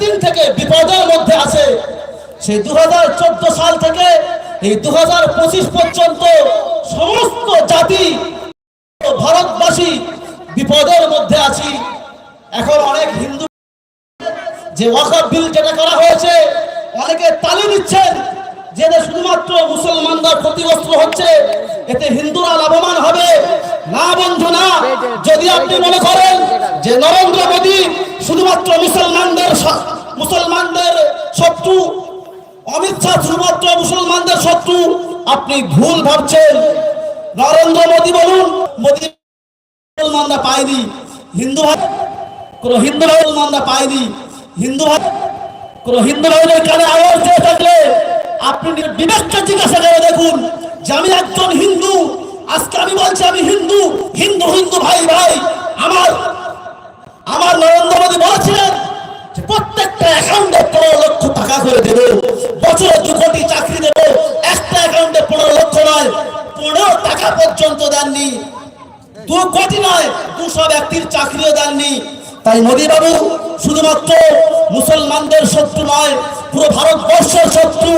যেদিন থেকে বিপদের মধ্যে আছে। সেই দুহাজার চোদ্দ সাল থেকে এই দুহাজার পঁচিশ পর্যন্ত সমস্ত জাতি, ভারতবাসী বিপদের মধ্যে আছি। এখন অনেক হিন্দু যে ওয়াকাফ বিল যেটা করা হয়েছে, অনেকে তালি দিচ্ছেন যে শুধুমাত্র মুসলমানরা ক্ষতিগ্রস্ত হচ্ছে, এতে হিন্দুরা লাভবান হবে। না বন্ধু, না। যদি আপনি মনে করেন যে নরেন্দ্র মোদী শুধুমাত্র মুসলমানদের মুসলমানদের শত্রু, অমিত শাহ শুধুমাত্র মুসলমানদের শত্রু। আপনি ভুল ভাবছেন। নরেন্দ্র মোদী বলুন, মোদী মুসলমানরা পায়নি। হিন্দু কোন হিন্দু মুসলমানরা পায়নি। হিন্দু কোন হিন্দু ভাইদের কানে আওয়াজ দিয়ে থাকলে আপনি বিবেককে জিজ্ঞাসা করে দেখুন যে আমি একজন হিন্দু, আজকে আমি বলছি আমি হিন্দু হিন্দু হিন্দু ভাই ভাই, আমার নরেন্দ্র মোদী বলেছিলেন যে প্রত্যেকটা অ্যাকাউন্টে পনেরো লক্ষ টাকা করে দু কোটি চাকরি একটা অ্যাকাউন্টে নয় টাকা পর্যন্ত দেননি। দু কোটি নয় চাকরিও দেননি। তাই শুধুমাত্র মুসলমানদের শত্রু নয়, পুরো ভারতবর্ষের শত্রু।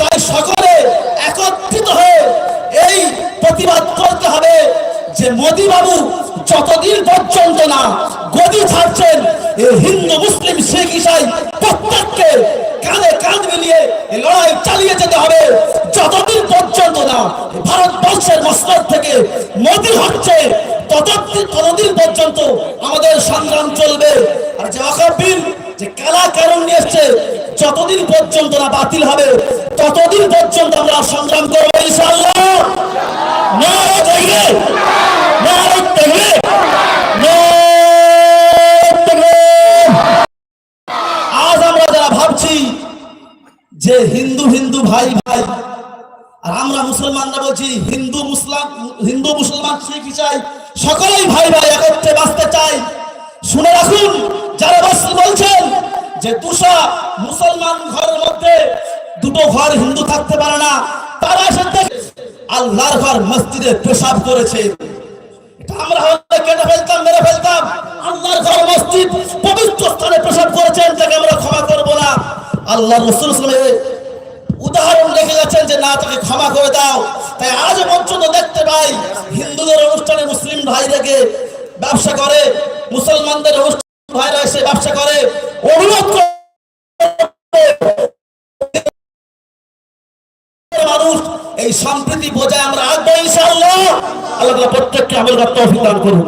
তাই সকলে একত্রিত হয়ে এই প্রতিবাদ করতে হবে যে মোদী বাবু যতদিন পর্যন্ত না গদি ছাড়ছেন হিন্দু, মুসলিম, শিখ, ইসাই, প্রত্যেককে কাঁধে কাঁধ মিলিয়ে লড়াই চালিয়ে যেতে হবে। যতদিন পর্যন্ত না ভারতবর্ষের মস্তক থেকে মোদী হচ্ছে, ততদিন ততদিন পর্যন্ত আমাদের সংগ্রাম চলবে। আর যে অকাবিল যে কালা কারণ নিয়ে এসছে, যতদিন পর্যন্ত না বাতিল হবে, ততদিন পর্যন্ত আমরা সংগ্রাম করব ইনশাআল্লাহ। নারে দেখবে নারে দেখবে যে হিন্দু হিন্দু ভাই ভাই, আর আমরা মুসলমানরা বলছি, হিন্দু মুসলাম, হিন্দু মুসলমান শিখ চাই সকলেই ভাই ভাই একত্রে বাঁচতে চাই শুনে রাখুন, যারা বলছেন যে দুশা মুসলমান ঘরের মধ্যে দুটো ঘর হিন্দু থাকতে পারে না, তারা দেখে আল্লাহর ঘর মসজিদে পেশাব করেছে। আমরা হলে কেটে ফেলতাম, মেরে ফেলতাম। আল্লাহর ঘর মসজিদ পবিত্র স্থানে পেশাব করেছেন, তাকে আমরা ক্ষমা করব না। আল্লাহ রসুল উদাহরণ রেখে গেছেন যে, না, তাকে ক্ষমা করে দাও। তাই আজ পর্যন্ত দেখতে পাই হিন্দুদের অনুষ্ঠানে মুসলিম ভাইদেরকে ব্যবসা করে, মুসলমানদের অনুষ্ঠান ভাইরা এসে ব্যবসা করে, অনুরোধ মানুষ এই সম্প্রীতি বোঝায় আমরা আসব ইনশাআল্লাহ। আল্লাহ প্রত্যেককে আমল করতে দান করুন।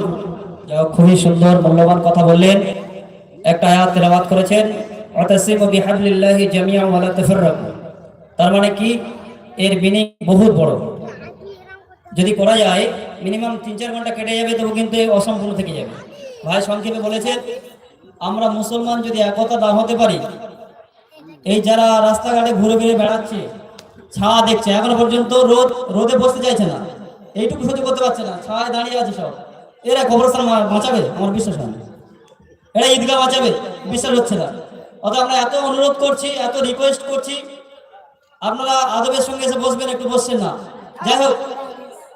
খুবই সুন্দর, মূল্যবান কথা বললেন। একটা আয়াত তেলাওয়াত করেছেন। বিহাবলিল্লাহি জামিআন ওয়া লা তাফাররাকু। তার মানে কি? এর মিনিং বহুত বড়। যদি করা যায়, মিনিমাম তিন চার ঘণ্টা কেটে যাবে, তবু কিন্তু অসম্পূর্ণ থেকে যাবে। ভাই সংক্ষেপে বলেছেন আমরা মুসলমান যদি একতা না হতে পারি, এই যারা রাস্তাঘাটে ঘুরে ফিরে বেড়াচ্ছে ছায়া দেখছে, এখনও পর্যন্ত রোদ, রোদে বসতে চাইছে না। এইটুকু সহ্য করতে পারছে না ছায় দাঁড়িয়ে আছে সব। এরা কবরস্থান বাঁচাবে আমার বিশ্বাস হয় এরা ঈদগাহ বাঁচাবে বিশ্বাস হচ্ছে না। অত আমরা এত অনুরোধ করছি, এত রিকোয়েস্ট করছি, আপনারা আদবের সঙ্গে এসে বসবেন, একটু বসছেন না। যাই হোক,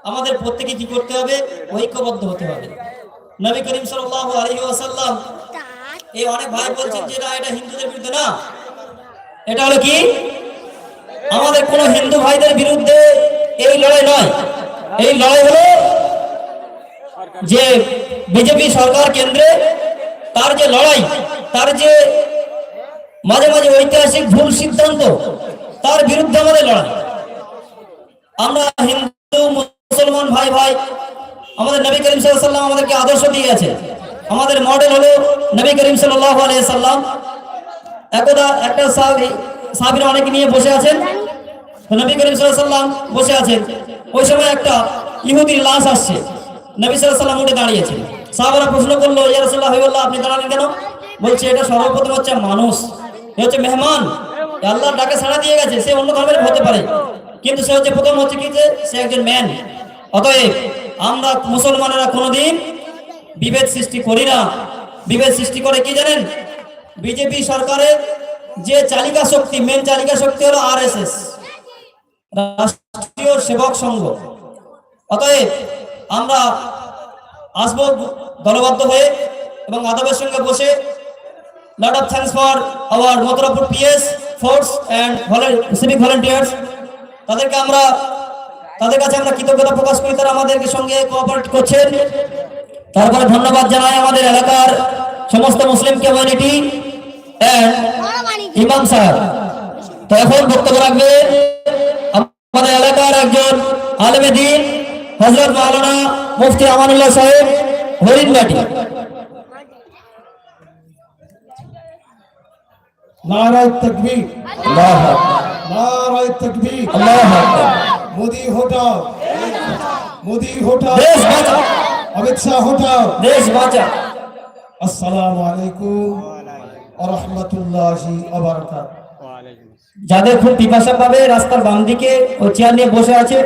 আমাদের প্রত্যেকে কি করতে হবে? ঐক্যবদ্ধ হতে হবে। নবী করিম সাল্লাল্লাহু আলাইহি ওয়াসাল্লাম, এই অনেক ভাই বলছেন যে, না, এটা হিন্দুদের বিরুদ্ধে না। এটা হলো কি? আমাদের কোন হিন্দু ভাইদের বিরুদ্ধে এই লড়াই নয়। এই লড়াই হলো যে বিজেপি সরকার কেন্দ্রে তার যে লড়াই, তার যে মাঝে মাঝে ঐতিহাসিক ভুল সিদ্ধান্ত তার বিরুদ্ধে আমাদের লড়াই। আমরা হিন্দু, মুসলমান, ভাই ভাই, আমাদের নবী করিম সাল্লাম আমাদেরকে আদর্শ দিয়ে গেছে আমাদের মডেল হলো নবী করিম সাল্লাহ সাল্লাম একদা একটা সাহাবি, সাহাবিরা অনেকে নিয়ে বসে আছেন। নবী করিম সাল্লাম বসে আছেন। ওই সময় একটা ইহুদির লাশ আসছে। নবী সাল্লাম উঠে দাঁড়িয়েছে সাহাবারা প্রশ্ন করল, ইয়া রাসূলুল্লাহ, হাবিবাল্লাহ, আপনি দাঁড়ালেন কেন? বলছে, এটা সর্বপ্রথম হচ্ছে মানুষ। হচ্ছে মেহমান। এ আল্লাহর ডাকে সাড়া দিয়ে গেছে, সে অন্য ধর্মের হতে পারে। কিন্তু সে হচ্ছে প্রথম হচ্ছে কি যে, সে একজন ম্যান অতএব আমরা মুসলমানেরা কোনোদিন বিভেদ সৃষ্টি করি না। বিভেদ সৃষ্টি করে কি জানেন? বিজেপি সরকারের যে চালিকা শক্তি মেন চালিকা শক্তি হলো আর এস এস রাষ্ট্রীয় সেবক সংঘ। অতএব আমরা আসব দলবদ্ধ হয়ে এবং আদবের সঙ্গে বসে lot of thanks for our Motorapur PS force and civic volunteers. তাদেরকে আমরা, তাদের কাছে আমরা কৃতজ্ঞতা প্রকাশ করি, তারা আমাদেরকে সঙ্গে কোঅপারেট করছেন। তারপরে ধন্যবাদ জানাই আমাদের এলাকার সমস্ত মুসলিম কমিউনিটি এন্ড ইমাম সাহেব তো এখন বক্তব্য রাখবে আমাদের এলাকার একজন আলমে দিন হজরত মাওলানা মুফতি আমানুল্লাহ সাহেব হরিণবাটি নারায় তকবীর। আল্লাহু নারায় তকবীর। আল্লাহু। মোদি হটাও। মোদি হটাও। দেশ বাঁচাও। অমিত শাহ হটাও। দেশ বাঁচাও। আসসালামু আলাইকুম ওয়া রাহমাতুল্লাহি ওয়া বারাকাতুহু। যাদের খুব পিপাসা পাবে রাস্তার বাম দিকে ও চেয়ার নিয়ে বসে আছে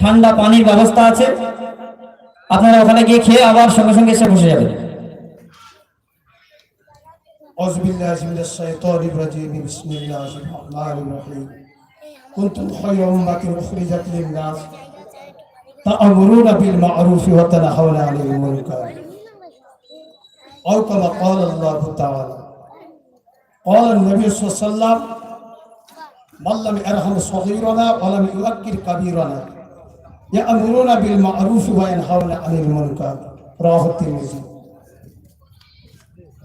ঠান্ডা পানির ব্যবস্থা আছে আপনারা ওখানে গিয়ে খেয়ে আবার সঙ্গে সঙ্গে এসে বসে যাবেন। أعوذ بالله من الشيطان الرجيم بسم الله الرحمن الرحيم كنتم خير أمة أخرجت للناس تأمرون بالمعروف وتنهون عن المنكر أو كما قال الله تعالى قال النبي صلى الله عليه وسلم من لم يرحم صغيرنا ولم يؤكد كبيرنا يأمرون بالمعروف وينهون عن المنكر رواه الترمذي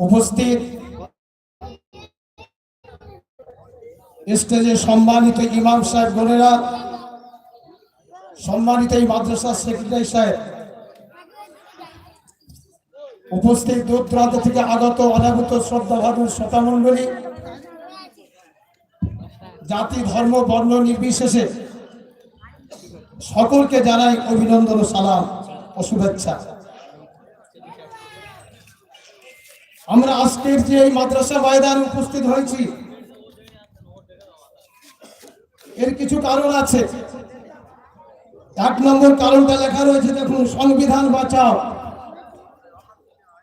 উপস্থিত স্টেজে সম্মানিত ইমাম সাহেব, বোনেরা, সম্মানিত এই মাদ্রাসার সেক্রেটারি সাহেব, উপস্থিত দূর দূরান্ত থেকে আগত অনাগত শ্রদ্ধা ভাদুর শ্রোতামণ্ডলী, জাতি, ধর্ম, বর্ণ নির্বিশেষে সকলকে জানাই অভিনন্দন সালাম ও শুভেচ্ছা। আমরা আজকের যে এই মাদ্রাসা ময়দানে উপস্থিত হয়েছি এর কিছু কারণ আছে। এক নম্বর কারণটা লেখা রয়েছে, দেখুন, সংবিধান বাঁচাও।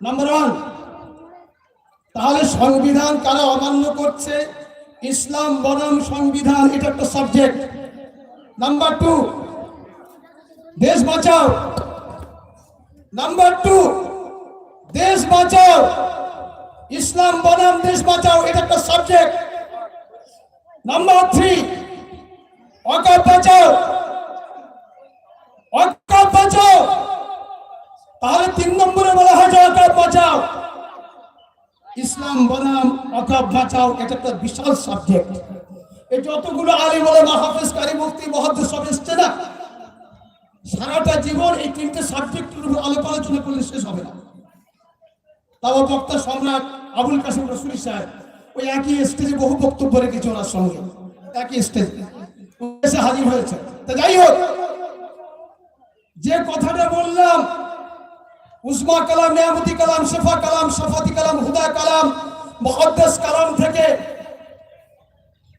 নাম্বার ওয়ান তাহলে সংবিধান কারা অমান্য করছে? ইসলাম বনাম সংবিধান, এটা একটা সাবজেক্ট নাম্বার টু দেশ বাঁচাও। নাম্বার টু দেশ বাঁচাও। ইসলাম বনাম, দেশ বাঁচাও, এটা একটা সাবজেক্ট নাম্বার থ্রি সারাটা জীবন এই তিনটে সাবজেক্টের উপর আলোচনা করলে শেষ হবে না। তাও বক্তা সম্রাট আবুল কাসিম রসুলি সাহেব, ওই একই স্টেজে বহু বক্তব্য রেখেছে ওনার সঙ্গে। একই স্টেজে এসে হাজির হয়েছে। তা যাই হোক, যে কথাটা বললাম উসমা কালাম, নিয়ামতি কালাম, শেফা কালাম কালাম, হুদা কালাম কালাম থেকে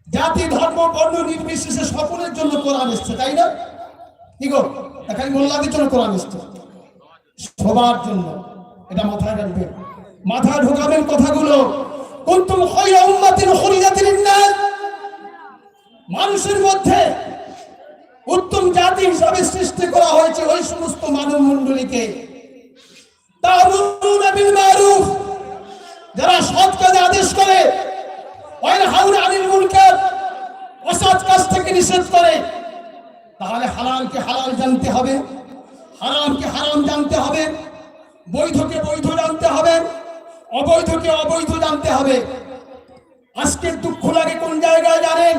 জাতি, ধর্ম, বর্ণ নির্বিশেষে সকলের জন্য কোরআন এসছে, তাই না? কি গো? এখানে মোল্লাদের জন্য কোরআন এসছে। সবার জন্য। এটা মাথায় মাথায় ঢোকাবেন কথাগুলো। কুনতুম খায়রা উম্মাতিন মানুষের মধ্যে হিসাবে সৃষ্টি করা হয়েছে ওই সমস্ত মানব মারুফ যারা সৎ কাজে আদেশ করে অসৎ করে তাহলে জানতে হবে হারামকে হারাম জানতে হবে বৈধকে বৈধ জানতে হবে অবৈধকে অবৈধ জানতে হবে আজকের দুঃখ লাগে কোন জায়গায় জানেন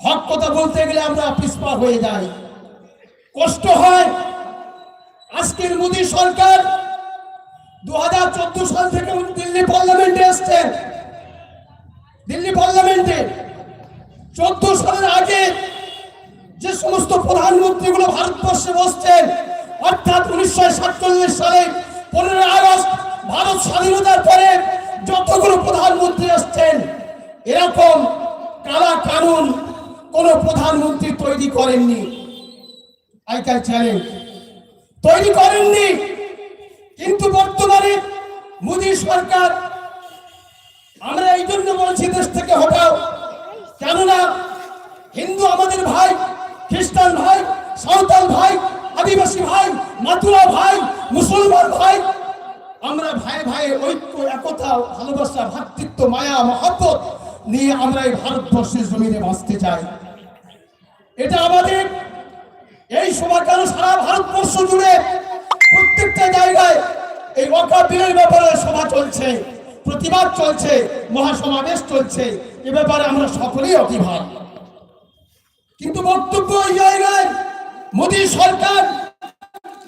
হক বলতে গেলে আমরা পিসপা হয়ে যাই কষ্ট হয়। আজকের মোদী সরকার দু হাজার চোদ্দ সাল থেকে দিল্লি পার্লামেন্টে এসছেন দিল্লি পার্লামেন্টে চোদ্দ সালের আগে যে সমস্ত প্রধানমন্ত্রীগুলো ভারতবর্ষে বসছেন, অর্থাৎ উনিশশো সাতচল্লিশ সালে পনেরোই আগস্ট ভারত স্বাধীনতার পরে যতগুলো প্রধানমন্ত্রী আসছেন এরকম কালা কানুন কোন প্রধানমন্ত্রী তৈরি করেননি। আই ক্যান চ্যালেঞ্জ তৈরি করেননি, কিন্তু বর্তমানে মোদী সরকার, আমরা এই জন্য বলছি দেশ থেকে হটাও। কেননা, হিন্দু আমাদের ভাই, খ্রিস্টান ভাই, সাঁওতাল ভাই, আদিবাসী ভাই মাতুরা ভাই, মুসলমান ভাই, আমরা ভাই ভাই ঐক্য, একতা, ভালোবাসা ভ্রাতৃত্ব মায়া, মহব্বত নিয়ে আমরা এই ভারতবর্ষের জমিনে বাঁচতে চাই। এটা আমাদের এই সময় কেন সারা ভারতবর্ষ জুড়ে প্রত্যেকটা জায়গায় এই ওয়াকা ব্যাপারে সভা চলছে, প্রতিবাদ চলছে, মহাসমাবেশ চলছে। এ ব্যাপারে আমরা সকলেই অতিভাব কিন্তু বক্তব্য এই জায়গায়, মোদী সরকার,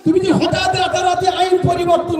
তুমি যে হঠাৎ রাতারাতি আইন পরিবর্তন